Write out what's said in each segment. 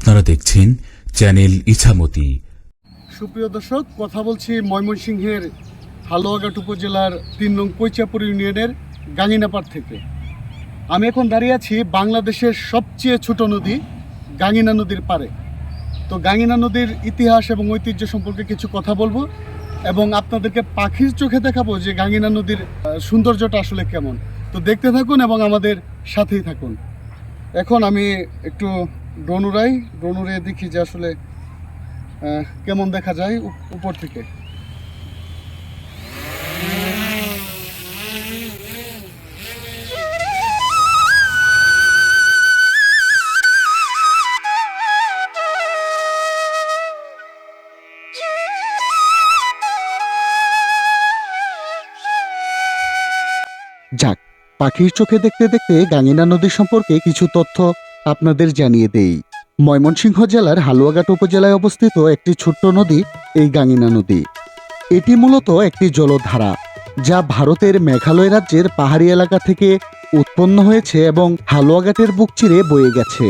আপনারা দেখছেন চ্যানেল ইছামতি। সুপ্রিয় দর্শক, কথা বলছি ময়মনসিংহের হালুয়াঘাট উপজেলার তিন নং কৈচাপুর ইউনিয়নের গাঙ্গিনাপাড় থেকে। আমি এখন দাঁড়িয়ে আছি বাংলাদেশের সবচেয়ে ছোট নদী, গাঙ্গিনা নদীর পারে তো গাঙ্গিনা নদীর ইতিহাস এবং ঐতিহ্য সম্পর্কে কিছু কথা বলব এবং আপনাদেরকে পাখির চোখে দেখাবো যে গাঙ্গিনা নদীর সৌন্দর্যটা আসলে কেমন। তো দেখতে থাকুন এবং আমাদের সাথেই থাকুন। এখন আমি একটু ড্রোন উড়ে দেখি যে আসলে কেমন দেখা যায় উপর থেকে? যাক, পাখির চোখে দেখতে দেখতে গাঙ্গিনা নদী সম্পর্কে কিছু তথ্য আপনাদের জানিয়ে দেই, ময়মনসিংহ জেলার হালুয়াঘাট উপজেলায় অবস্থিত একটি ছোট্ট নদী, এই গাঙ্গিনা নদী। এটি মূলত একটি জলধারা, যা ভারতের মেঘালয় রাজ্যের পাহাড়ি এলাকা থেকে উৎপন্ন হয়েছে এবং হালুয়াঘাটের বুক চিরে বয়ে গেছে।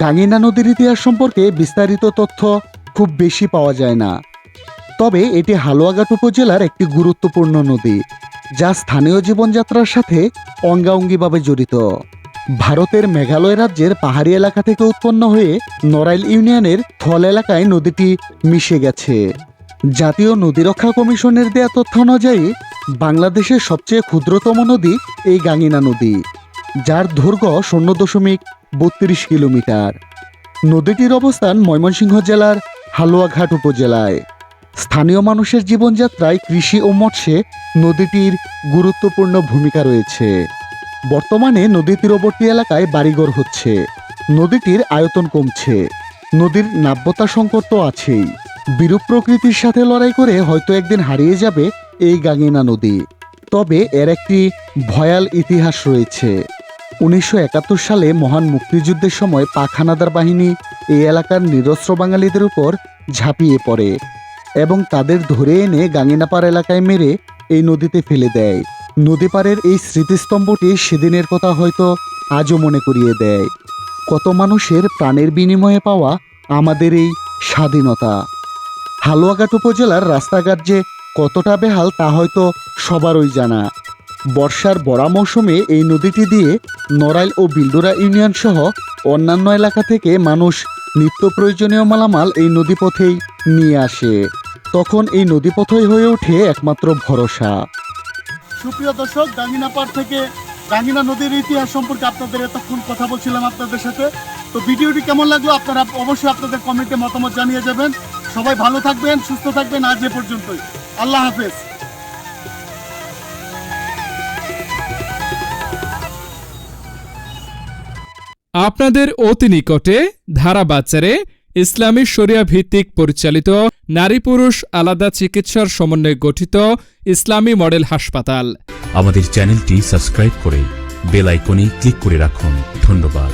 গাঙ্গিনা নদীর ইতিহাস সম্পর্কে বিস্তারিত তথ্য খুব বেশি পাওয়া যায় না। তবে এটি হালুয়াঘাট উপজেলার একটি গুরুত্বপূর্ণ নদী, যা স্থানীয় জীবনযাত্রার সাথে অঙ্গাঙ্গিভাবে জড়িত। ভারতের মেঘালয় রাজ্যের পাহাড়ি এলাকা থেকে উৎপন্ন হয়ে নড়াইল ইউনিয়নের থল এলাকায় নদীটি মিশে গেছে। জাতীয় নদী রক্ষা কমিশনের দেয়া তথ্য অনুযায়ী, বাংলাদেশের সবচেয়ে ক্ষুদ্রতম নদী এই গাঙ্গিনা নদী, যার দৈর্ঘ্য শূন্য দশমিক বত্রিশ কিলোমিটার। নদীটির অবস্থান ময়মনসিংহ জেলার হালুয়াঘাট উপজেলায়। স্থানীয় মানুষের জীবনযাত্রায় কৃষি ও মৎস্যে নদীটির গুরুত্বপূর্ণ ভূমিকা রয়েছে। বর্তমানে নদী তীরবর্তী এলাকায় বাড়িঘর হচ্ছে। নদীটির আয়তন কমছে। নদীর নাব্যতা সংকট তো আছেই। বিরূপ প্রকৃতির সাথে লড়াই করে হয়তো একদিন হারিয়ে যাবে এই গাঙ্গিনা নদী। তবে এর একটি ভয়াল ইতিহাস রয়েছে। উনিশশো একাত্তর সালে মহান মুক্তিযুদ্ধের সময় পাখানাদার বাহিনী এই এলাকার নিরস্ত্র বাঙালিদের উপর ঝাঁপিয়ে পড়ে এবং তাদের ধরে এনে গাঙ্গিনাপাড় এলাকায় মেরে এই নদীতে ফেলে দেয়। নদীপাড়ের এই স্মৃতিস্তম্ভটি সেদিনের কথা হয়তো আজও মনে করিয়ে দেয়। কত মানুষের প্রাণের বিনিময়ে পাওয়া আমাদের এই স্বাধীনতা। হালুয়াঘাট উপজেলার রাস্তাঘাট যে কতটা বেহাল তা হয়তো সবারই জানা। বর্ষার বড়া মৌসুমে এই নদীটি দিয়ে নড়াইল ও বিলডোরা ইউনিয়ন সহ অন্যান্য এলাকা থেকে মানুষ নিত্য প্রয়োজনীয় মালামাল এই নদীপথেই নিয়ে আসে। তখন এই নদীপথই হয়ে ওঠে একমাত্র ভরসা। সুপ্রিয় দর্শক গাঙ্গিনাপাড় থেকে গাঙ্গিনা নদীর ইতিহাস সম্পর্কে আপনাদের এতক্ষণ কথা বলছিলাম আপনাদের সাথে। তো ভিডিওটি কেমন লাগল আপনারা অবশ্যই আপনাদের কমেন্টে মতামত জানিয়ে যাবেন। সবাই ভালো থাকবেন, সুস্থ থাকবেন আজ এ পর্যন্তই। আল্লাহ হাফেজ। আপনাদের অতি নিকটে ধারা বাচ্চারে ইসলামী শরিয়া ভিত্তিক পরিচালিত নারী পুরুষ আলাদা চিকিৎসার সমন্বয়ে গঠিত ইসলামী মডেল হাসপাতাল। আমাদের চ্যানেলটি সাবস্ক্রাইব করে বেল আইকনে ক্লিক করে রাখুন। ধন্যবাদ।